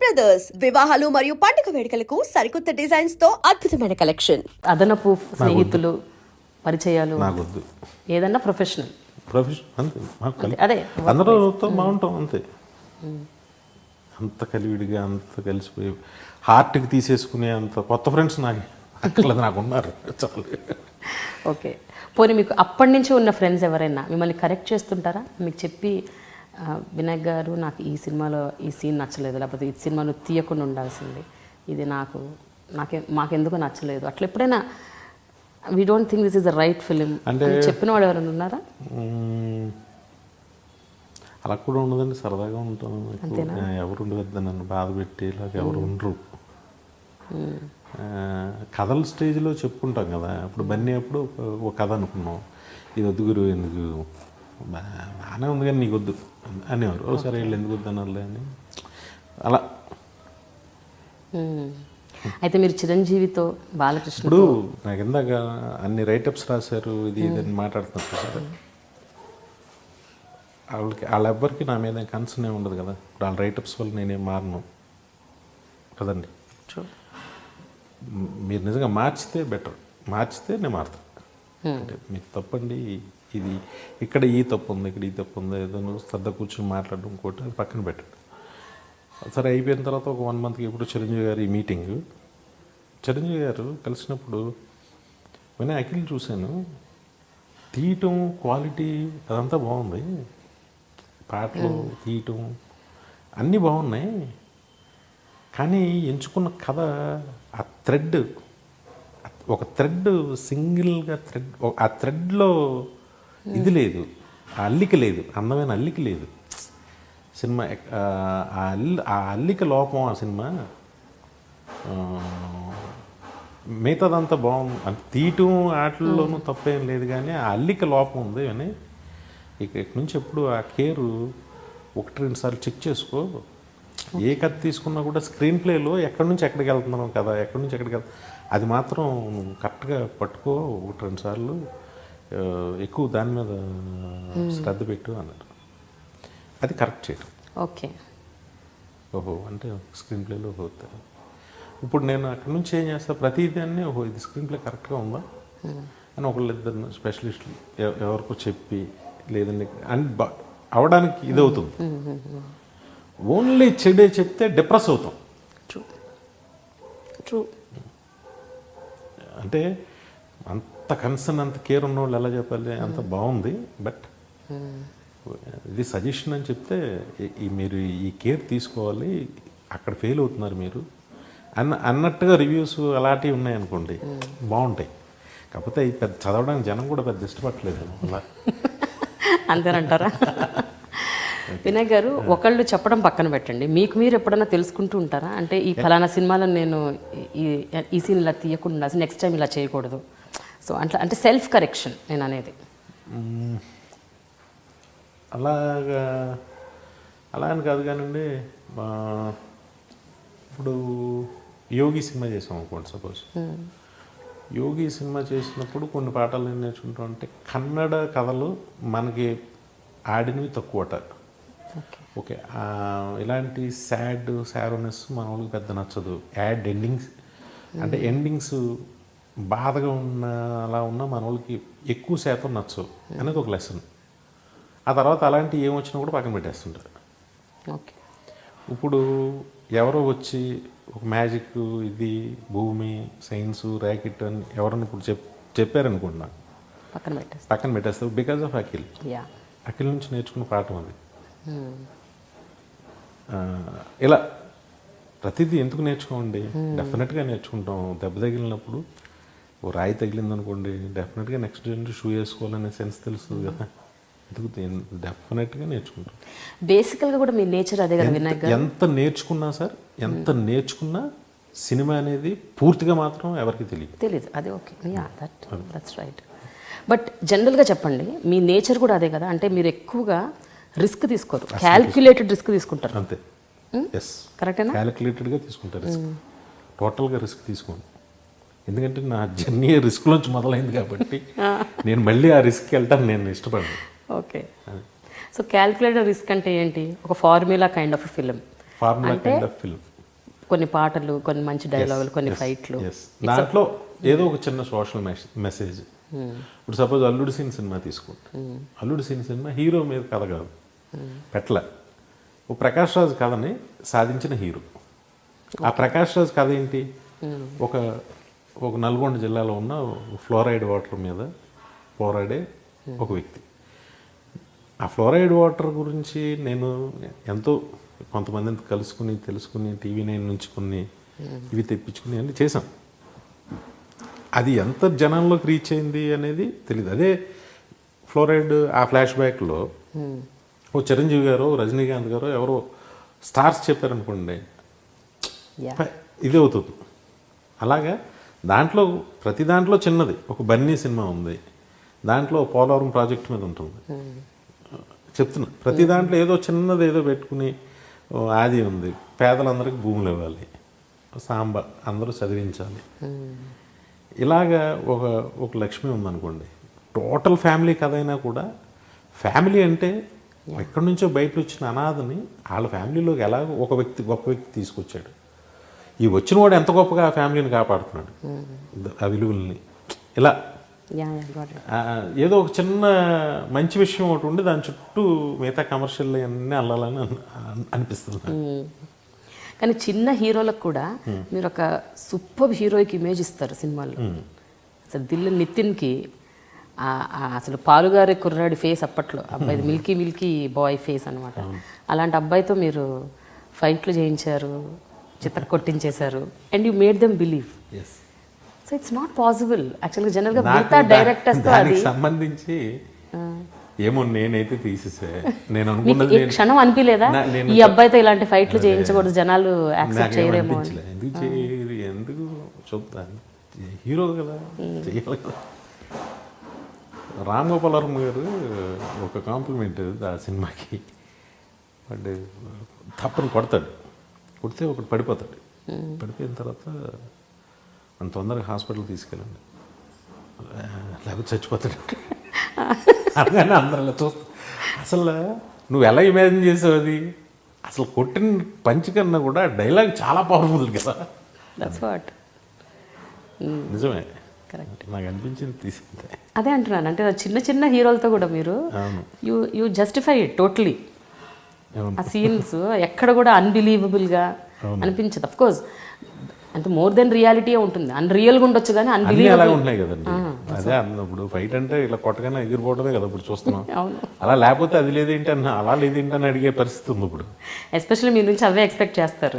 Brothers వివాహాలు మరియు పండుగ వేడుకలకు సరికొత్త డిజైన్స్తో అద్భుతమైన కలెక్షన్ అదనపు స్నేహితులు పరిచయాలు నాకొద్దు. ఏదన్నా ప్రొఫెషనల్ ప్రొఫెషన్ అంతే అదే. అందరితో బాగుంటాం అంతే. అంత కలివిడిగా అంత కలిసిపోయి హార్ట్కి తీసేసుకునే అంత కొత్త ఫ్రెండ్స్ నాకు అక్కడ నాకు ఉన్నారు చాలు. ఓకే పోనీ మీకు అప్పటి నుంచి ఉన్న ఫ్రెండ్స్ ఎవరైనా మిమ్మల్ని కరెక్ట్ చేస్తుంటారా? మీకు చెప్పి వినాయక్ గారు నాకు ఈ సినిమాలో ఈ సీన్ నచ్చలేదు. లేకపోతే ఈ సినిమాలో తీయకుండా ఉండాల్సింది. ఇది నాకు నాకే మాకెందుకు నచ్చలేదు. అట్లా ఎప్పుడైనా we don't think this is the right film అంటే- చెప్పిన వాళ్ళు ఎవరైనా ఉన్నారా. అలా కూడా ఉండదండి. సరదాగా ఉంటాను. ఎవరు ఉండవద్దు నన్ను బాధ పెట్టి ఇలాగ ఎవరు ఉండరు. కథల స్టేజ్లో చెప్పుకుంటాం కదా. ఇప్పుడు బన్నీ అప్పుడు ఒక- కథ అనుకున్నాం. ఇది వద్దు గురు ఎందుకు? బాగానే ఉంది కానీ నీకు వద్దు అనేవారు. ఒకసారి వీళ్ళు ఎందుకు వద్దు అన్నారులే అని. అలా. అయితే మీరు చిరంజీవితో బాలకృష్ణ ఇప్పుడు నాకు ఇందాక అన్ని రైటప్స్ రాశారు ఇది ఇది అని మాట్లాడుతున్నారు సార్ వాళ్ళకి వాళ్ళెవ్వరికి నా మీద కన్సర్న్ ఏమి ఉండదు కదా. ఇప్పుడు వాళ్ళ రైటప్స్ వల్ల నేనేం మారను. కదండి? మీరు నిజంగా మార్చితే బెటర్ మార్చితే నేను మారుతాను అంటే మీకు తప్పండి. ఇది ఇక్కడ ఈ తప్పు ఉంది ఇక్కడ ఈ తప్పు ఉంది ఏదో నువ్వు శ్రద్ధ కూర్చొని మాట్లాడడం ఇంకోటి అది పక్కన పెట్టండి సరే అయిపోయిన తర్వాత ఒక వన్ మంత్కి ఇప్పుడు చిరంజీవి గారి మీటింగ్ చిరంజీవి గారు కలిసినప్పుడు వినే అఖిల్ చూశాను. తీయటం క్వాలిటీ అదంతా బాగుంది. పాటలు తీయటం అన్నీ బాగున్నాయి. కానీ ఎంచుకున్న కథ ఆ థ్రెడ్ ఒక థ్రెడ్ సింగిల్గా థ్రెడ్ ఆ థ్రెడ్లో ఇది లేదు. ఆ అల్లిక లేదు. అందమైన అల్లిక లేదు. సినిమా ఆ ఆ అల్లి ఆ అల్లిక లోపం ఆ సినిమా మిగతాదంతా బాగుంది. అంటే తీయటం ఆటల్లోనూ తప్పేం లేదు కానీ ఆ అల్లిక లోపం ఉంది అని ఇక ఇక నుంచి ఎప్పుడు ఆ కేరు ఒకటి రెండు సార్లు చెక్ చేసుకో. ఏ కథ తీసుకున్నా కూడా స్క్రీన్ ప్లేలో ఎక్కడి నుంచి ఎక్కడికి వెళ్తున్నాం కదా ఎక్కడి నుంచి ఎక్కడికి వెళ్తున్నాం అది మాత్రం కరెక్ట్గా పట్టుకో. ఒకటి రెండు సార్లు ఎక్కువ దాని మీద శ్రద్ధ పెట్టు అన్నారు. అది కరెక్ట్ చేయడం ఓకే. ఓహో అంటే స్క్రీన్ ప్లేలో ఓహో ఇప్పుడు నేను అక్కడ నుంచి ఏం చేస్తా ప్రతిదాన్ని ఓహో ఇది స్క్రీన్ ప్లే కరెక్ట్గా ఉందా? అని ఒకళ్ళిద్దరు స్పెషలిస్టులు ఎవ- ఎవరికో చెప్పి లేదండి అని అవడానికి ఇది అవుతుంది. ఓన్లీ చెడే చెప్తే డిప్రెస్ అవుతాం. ట్రూ ట్రూ అంటే అంత కన్సర్న్ అంత కేర్ ఉన్న వాళ్ళు ఎలా చెప్పాలి అంత బాగుంది. బట్ ఇది సజెషన్ అని చెప్తే మీరు ఈ కేర్ తీసుకోవాలి అక్కడ ఫెయిల్ అవుతున్నారు మీరు అన్న అన్నట్టుగా రివ్యూస్ అలాంటివి ఉన్నాయనుకోండి బాగుంటాయి. కాకపోతే ఈ పెద్ద చదవడానికి జనం కూడా పెద్ద ఇష్టపడలేదు అలా అంతేనంటారా వినాయక్ గారు ఒకళ్ళు చెప్పడం పక్కన పెట్టండి. మీకు మీరు ఎప్పుడైనా తెలుసుకుంటూ ఉంటారా? అంటే ఈ ఫలానా సినిమాలో నేను ఈ ఈ సీన్ ఇలా తీయకుండా నెక్స్ట్ టైం ఇలా చేయకూడదు. సో అట్లా అంటే సెల్ఫ్ కరెక్షన్ నేను అనేది అలాగా అలా అని కాదు కానివ్వండి ఇప్పుడు యోగి సినిమా చేసాం అనుకోండి సపోజ్. యోగి సినిమా చేసినప్పుడు కొన్ని పాటలు నేను నేర్చుకుంటాం అంటే కన్నడ కథలు మనకి ఆడినవి తక్కువట ఓకే. ఇలాంటి సాడ్ సారోనెస్ మన వాళ్ళకి పెద్ద నచ్చదు. యాడ్ ఎండింగ్స్ అంటే ఎండింగ్స్ బాధగా ఉన్న అలా ఉన్న మన వాళ్ళకి ఎక్కువ శాతం నచ్చవు. అనేది ఒక లెసన్ ఆ తర్వాత అలాంటి ఏం వచ్చినా కూడా పక్కన పెట్టేస్తుంటారు. ఓకే. ఇప్పుడు ఎవరో వచ్చి ఒక మ్యాజిక్ ఇది భూమి సైన్స్ ర్యాకెట్ అని ఎవరన్నా ఇప్పుడు చెప్ చెప్పారనుకుంటున్నా. పక్కన పెట్టేస్తా పక్కన పెట్టేస్తారు బికాజ్ ఆఫ్ అఖిల్. అఖిల్ నుంచి నేర్చుకున్న పాఠం అది. ఆ, ఇలా ప్రతిదీ ఎందుకు నేర్చుకోండి డెఫినెట్గా నేర్చుకుంటాం. దెబ్బ తగిలినప్పుడు ఓ రాయి తగిలింది అనుకోండి డెఫినెట్గా నెక్స్ట్ జనరేషన్ షూ వేసుకోవాలనే సెన్స్ తెలుస్తుంది కదా. డెఫినెట్గా నేర్చుకుంటాం బేసికల్గా కూడా మీ నేచర్ అదే కదా వినాయక్ ఎంత నేర్చుకున్నా సార్ ఎంత నేర్చుకున్నా సినిమా అనేది పూర్తిగా మాత్రం ఎవరికి తెలియదు. తెలీదు. అదే okay that that's right but జనరల్గా చెప్పండి మీ నేచర్ కూడా అదే కదా. అంటే మీరు ఎక్కువగా రిస్క్ తీసుకోరు. క్యాల్కులేటెడ్ రిస్క్ తీసుకుంటారు. అంతే. ఎస్ కరెక్టేనా క్యాలిక్యులేటెడ్గా తీసుకుంటారు రిస్క్ టోటల్గా రిస్క్ తీసుకోండి. ఎందుకంటే నా జర్నీ రిస్క్లోంచి మొదలైంది కాబట్టి నేను మళ్ళీ ఆ రిస్క్కి వెళ్ళటానికి నేను ఇష్టపడను. ఓకే. సో క్యాల్కులేటెడ్ రిస్క్ అంటే ఏంటి? ఒక formula kind of film. Formula kind of film కొన్ని పాటలు కొన్ని మంచి డైలాగులు కొన్ని ఫైట్లు. దాంట్లో ఏదో ఒక చిన్న సోషల్ మెసేజ్. ఇప్పుడు సపోజ్ అల్లుడు సీన్ సినిమా తీసుకుంటా. అల్లుడు సీన్ సినిమా హీరో మీద కథ కాదు. పెట్ల ఓ ప్రకాష్ రాజ్ కథని సాధించిన హీరో. ఆ ప్రకాష్ రాజ్ కథ ఏంటి? ఒక ఒక నల్గొండ జిల్లాలో ఉన్న ఫ్లోరైడ్ వాటర్ మీద పోరాడే ఒక వ్యక్తి. ఆ ఫ్లోరైడ్ వాటర్ గురించి నేను ఎంతో కొంతమందిని కలుసుకుని తెలుసుకుని టీవీ నైన్ నుంచి కొన్ని ఇవి తెప్పించుకుని అన్ని చేశాం. అది ఎంత జనంలోకి రీచ్ అయింది అనేది తెలియదు అదే ఫ్లోరైడ్ ఆ ఫ్లాష్ బ్యాక్లో ఓ చిరంజీవి గారు రజనీకాంత్ గారు ఎవరో స్టార్స్ చెప్పారనుకోండి. ఇది అవుతుంది అలాగా దాంట్లో ప్రతి దాంట్లో చిన్నది. ఒక బన్నీ సినిమా ఉంది. దాంట్లో పోలవరం ప్రాజెక్ట్ మీద ఉంటుంది. చెప్తున్నా. ప్రతి దాంట్లో ఏదో చిన్నది ఏదో పెట్టుకుని ఓ ఆది ఉంది. పేదలందరికీ భూములు ఇవ్వాలి. సాంబ అందరూ చదివించాలి. ఇలాగా ఒక ఒక లక్ష్మి ఉందనుకోండి. టోటల్ ఫ్యామిలీ కథ అయినా కూడా ఫ్యామిలీ అంటే ఎక్కడి నుంచో బయట వచ్చిన అనాథని వాళ్ళ ఫ్యామిలీలోకి ఎలాగో ఒక వ్యక్తి గొప్ప వ్యక్తి తీసుకొచ్చాడు. ఈ వచ్చిన వాడు ఎంత గొప్పగా ఆ ఫ్యామిలీని కాపాడుతున్నాడు ఆ విలువల్ని. ఇలా. ఏదో ఒక చిన్న మంచి విషయం ఒకటి ఉండి దాని చుట్టూ మిగతా కమర్షియల్ అన్నీ అల్లాలని అన్- అన్- అనిపిస్తుంది నాకు. కానీ చిన్న హీరోలకు కూడా మీరు ఒక సూపర్ హీరోయిక్ ఇమేజ్ ఇస్తారు సినిమాల్లో. అసలు దిల్ నితిన్కి అసలు పాలుగారి కుర్రాడి ఫేస్ అప్పట్లో. అబ్బాయి మిల్కీ మిల్కీ బాయ్ ఫేస్ అనమాట అలాంటి అబ్బాయితో మీరు ఫైట్లు చేయించారు. చిత్త కొట్టించేశారు. And you made them believe Yes. So it's not possible యాక్చువల్గా జనరల్గా మిగతా దానికి సంబంధించి ఏమో నేనైతే తీసేసే. నేను అనుకున్నది క్షణం అనిపించలేదా ఈ అబ్బాయితో ఇలాంటి ఫైట్లు చేయించకూడదు జనాలు యాక్సెప్ట్ అనిపించలే. ఎందుకు చేయరు? ఎందుకు? చూద్దాం హీరో కదా? చేయాలి కదా. రామ్ గోపాల్ వర్మ గారు ఒక కాంప్లిమెంట్ ఆ సినిమాకి. తప్పని కొడతాడు. కొడితే ఒకటి పడిపోతాడు పడిపోయిన తర్వాత మన తొందరగా హాస్పిటల్ తీసుకెళ్ళండి. లేకపోతే చచ్చిపోతాడు. అనగానే అందరూ అలా చూస్తారు అసలు నువ్వు ఎలా ఇమాజిన్ చేసావు అది? అసలు కొట్టిన పంచి కన్నా కూడా డైలాగ్ చాలా పవర్ఫుల్ కదా. నిజమే. నాకు అనిపించింది తీసిందే. అదే అంటున్నాను. అంటే చిన్న చిన్న హీరోలతో కూడా మీరు. You you justify it totally. ఆ సీన్స్ ఎక్కడ కూడా అన్బిలీవబుల్గా అనిపించదు. అఫ్ కోర్స్ అంటే మోర్ దెన్ రియాలిటీ ఉంటుంది. అన్రియల్గా ఉండొచ్చు కానీ అన్నీ అన్బిలీవబుల్ అలాగే ఉన్నాయి కదండి. అదే అన్నప్పుడు ఫైట్ అంటే ఇలా కొట్టగానే ఎగిరిపోవడమే కదా ఇప్పుడు చూస్తున్నాం. అలా లేకపోతే అది లేదేంటి అన్న అలా లేదేంటి అని అడిగే పరిస్థితి ఉంది ఇప్పుడు. ఎస్పెషల్లీ మీ నుంచి అవే ఎక్స్పెక్ట్ చేస్తారు.